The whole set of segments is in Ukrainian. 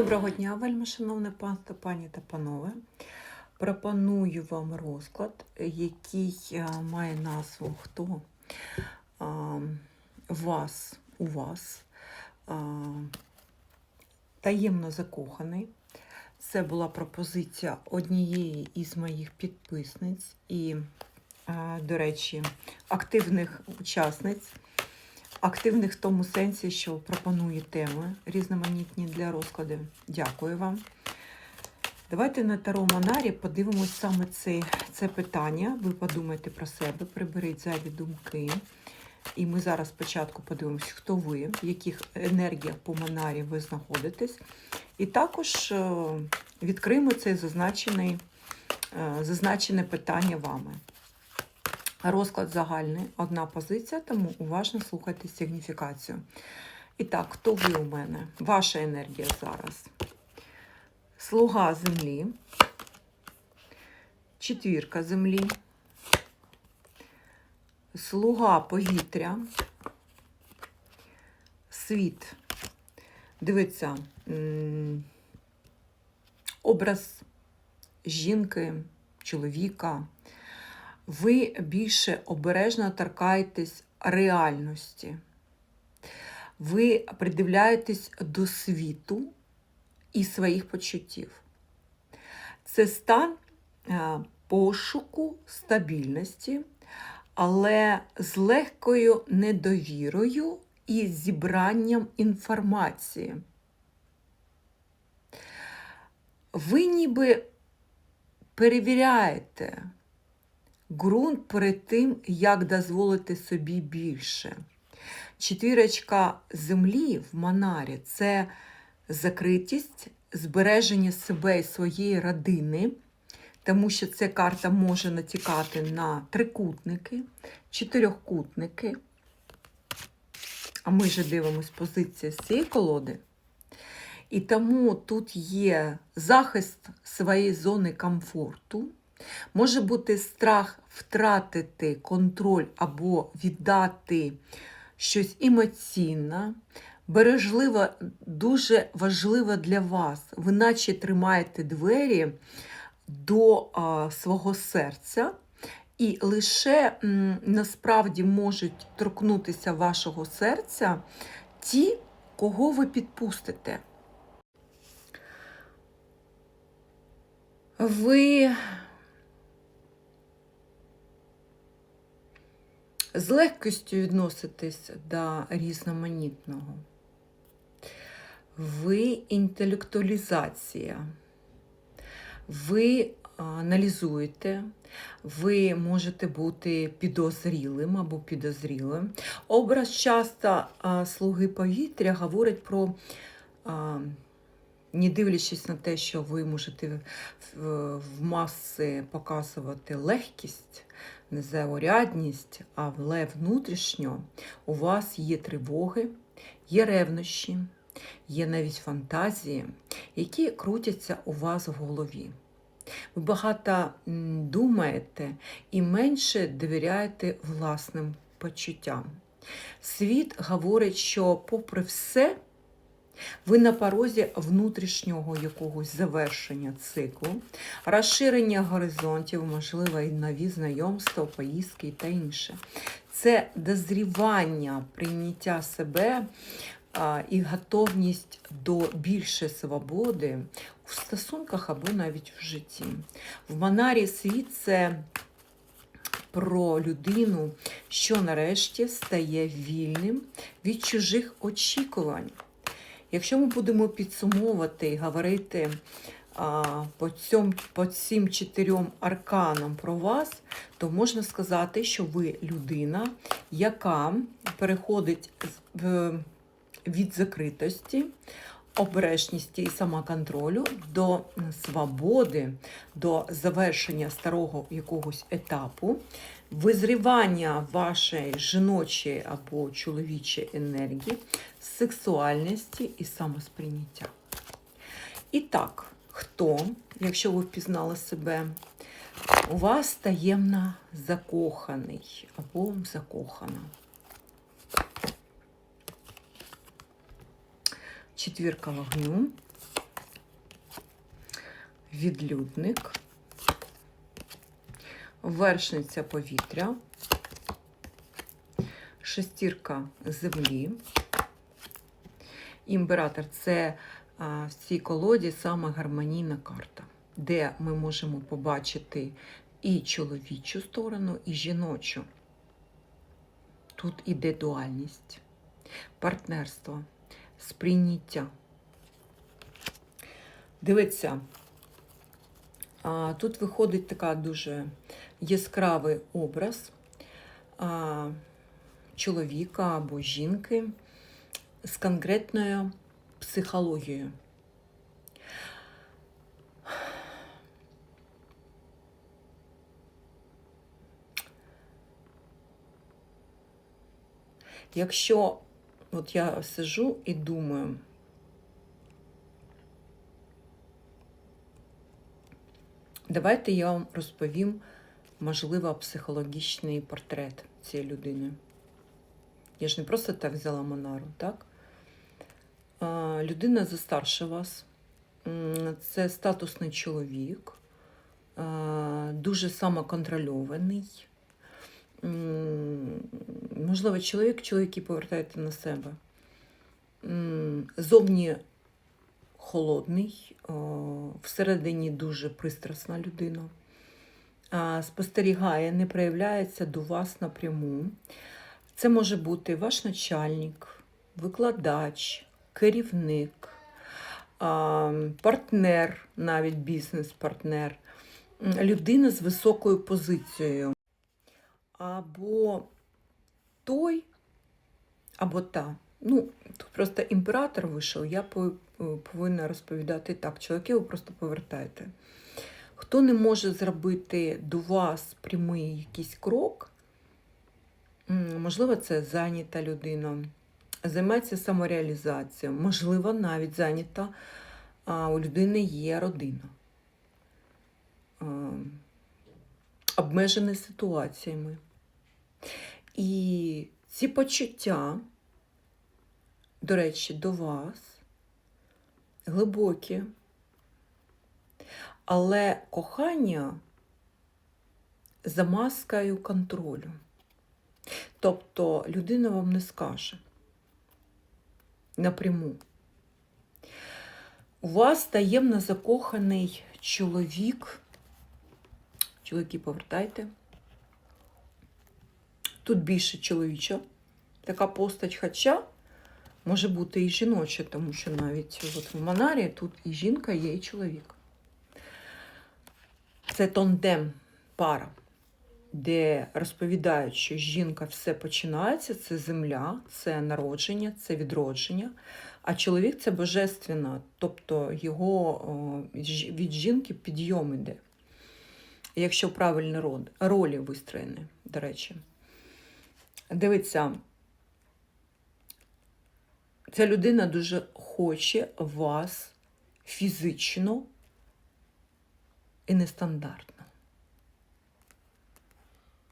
Доброго дня, вельми шановне панство, пані та панове. Пропоную вам розклад, який е, має назву Хто а, вас у вас а, таємно закоханий. Це була пропозиція однієї із моїх підписниць і, до речі, активних учасниць. Активних в тому сенсі, що пропонує теми різноманітні для розкладу. Дякую вам. Давайте на Таро Монарі подивимось саме це, це питання. Ви подумайте про себе, приберіть зайві думки. І ми зараз спочатку подивимось, хто ви, в яких енергіях по Монарі ви знаходитесь. І також е, відкриємо це зазначений, е, зазначене питання вами. Розклад загальний, одна позиція, тому уважно слухайте сигніфікацію. І так, хто ви у мене? Ваша енергія зараз. Слуга землі, четвірка землі, слуга повітря, світ. Дивіться, образ жінки, чоловіка. Ви більше обережно торкаєтесь реальності. Ви придивляєтесь до світу і своїх почуттів. Це стан е, пошуку стабільності, але з легкою недовірою і зібранням інформації. Ви ніби перевіряєте ґрунт перед тим, як дозволити собі більше. Четвірочка землі в Монарі це закритість, збереження себе і своєї родини, тому що ця карта може натікати на трикутники, чотирьохкутники. А ми же дивимось позицію з цієї колоди. І тому тут є захист своєї зони комфорту. Може бути страх втратити контроль або віддати щось емоційне, бережливо, дуже важливо для вас. Ви наче тримаєте двері до а, свого серця, і лише м, насправді можуть торкнутися вашого серця ті, кого ви підпустите. Ви з легкістю відноситесь до різноманітного. Ви інтелектуалізація. Ви аналізуєте, ви можете бути підозрілим або підозрілим. Образ часто слуги повітря говорить про, не дивлячись на те, що ви можете в, маси показувати легкість, незаурядність, але внутрішньо у вас є тривоги, є ревнощі, є навіть фантазії, які крутяться у вас в голові. Ви багато думаєте і менше довіряєте власним почуттям. Світ говорить, що, попри все, ви на порозі внутрішнього якогось завершення циклу, розширення горизонтів, можливо, і нові знайомства, поїздки та інше. Це дозрівання, прийняття себе і готовність до більшої свободи в стосунках або навіть в житті. В Монарі світ це про людину, що нарешті стає вільним від чужих очікувань. Якщо ми будемо підсумовувати і говорити а, по, цьому, по цим чотирьом арканам про вас, то можна сказати, що ви людина, яка переходить в- від закритості, обережності і самоконтролю до свободи, до завершення старого якогось етапу, визрівання вашої жіночої або чоловічої енергії, сексуальності і самосприйняття. І так, хто, якщо ви впізнали себе, у вас таємно закоханий або закохана. Четвірка вогню, відлюдник, вершниця повітря, шестірка землі. Імператор це в цій колоді саме гармонійна карта, де ми можемо побачити і чоловічу сторону, і жіночу. Тут іде дуальність, партнерство, сприйняття. Дивіться, тут виходить така дуже яскравий образ чоловіка або жінки з конкретною психологією. Якщо от я сижу і думаю, давайте я вам розповім, можливо, психологічний портрет цієї людини. Я ж не просто так взяла Монару, так? Людина застарше вас. Це статусний чоловік, дуже самоконтрольований. Можливо, чоловік, чоловіки повертаєте на себе. Зовні холодний, всередині дуже пристрасна людина. Спостерігає, не проявляється до вас напряму. Це може бути ваш начальник, викладач, керівник, партнер, навіть бізнес-партнер, людина з високою позицією. Або той, або та. Ну, тут просто імператор вийшов, я повинна розповідати так. Чоловіки ви просто повертаєте. Хто не може зробити до вас прямий якийсь крок, можливо, це зайнята людина, займається самореалізацією, можливо, навіть зайнята, а у людини є родина. А, Обмежений ситуаціями. І ці почуття, до речі, до вас глибокі, але кохання за маскою контролю. Тобто людина вам не скаже напряму. У вас таємно закоханий чоловік. Чоловіки, повертайте. Тут більше чоловіча така постать, хоча може бути і жіноча, тому що навіть от в Монарі тут і жінка є, і чоловік. Це тондем пара, де розповідають, що жінка все починається, це земля, це народження, це відродження, а чоловік це божественна, тобто його від жінки підйом іде. Якщо правильні ролі вистроєні, до речі. Дивіться, ця людина дуже хоче вас фізично і нестандартно.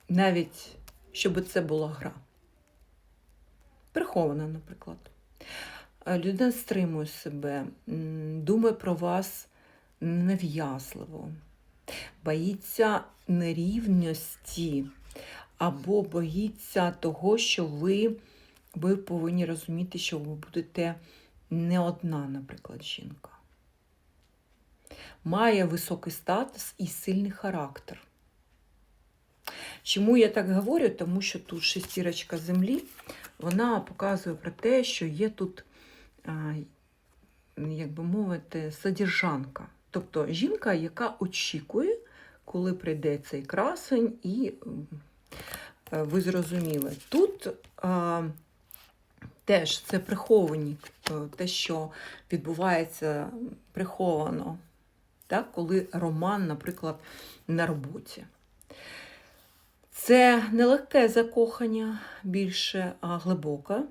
Навіть щоб це була гра. Прихована, наприклад. Е, Людина стримує себе, думає про вас нав'язливо, боїться нерівності або боїться того, що ви, ви повинні розуміти, що ви будете не одна, наприклад, жінка. Має високий статус і сильний характер. Чому я так говорю? Тому що тут шестірочка землі, вона показує про те, що є тут, як би мовити, содержанка. Тобто жінка, яка очікує, коли прийде цей красень, і ви зрозуміли. Тут а, теж це приховані, е, те, що відбувається приховано, так, коли роман, наприклад, на роботі. Це не легке закохання більше, а глибока,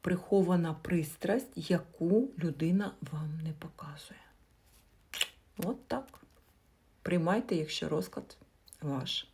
прихована пристрасть, яку людина вам не показує. От так. Приймайте, якщо розклад ваш.